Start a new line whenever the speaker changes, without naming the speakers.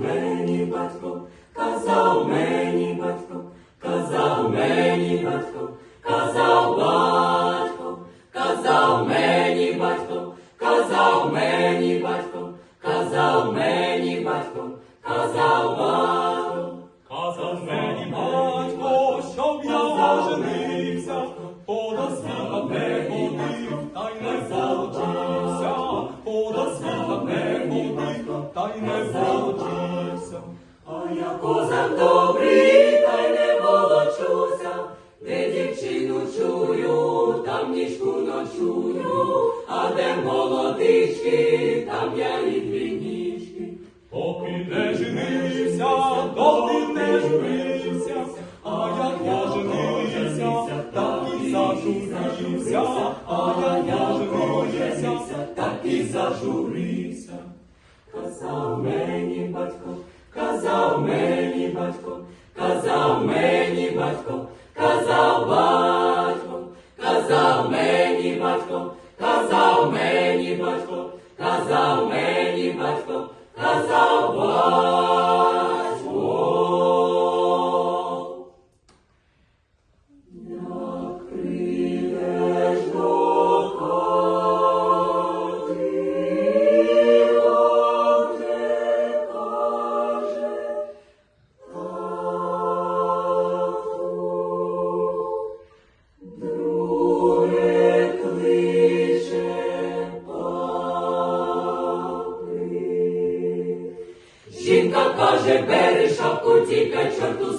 мені батько, казав мені батько, казав мені батько, казав батько, казав мені батько, казав мені батько, казав мені батько, казав батько. Козак добрий, та й не волочуся, де дівчину чую, там ніжку ночую, а де молодички, там я і дві ніжки.
Поки не женився, доти не женився, а як я женився, так і зажурився, а як я женився,
так і зажурився. Казав мені батько, казав мені батько, казав мені батько, казав батько, казав мені батько, казав мені батько, казав мені батько, казав батько. Жінка каже, бери шапку, тіка чорту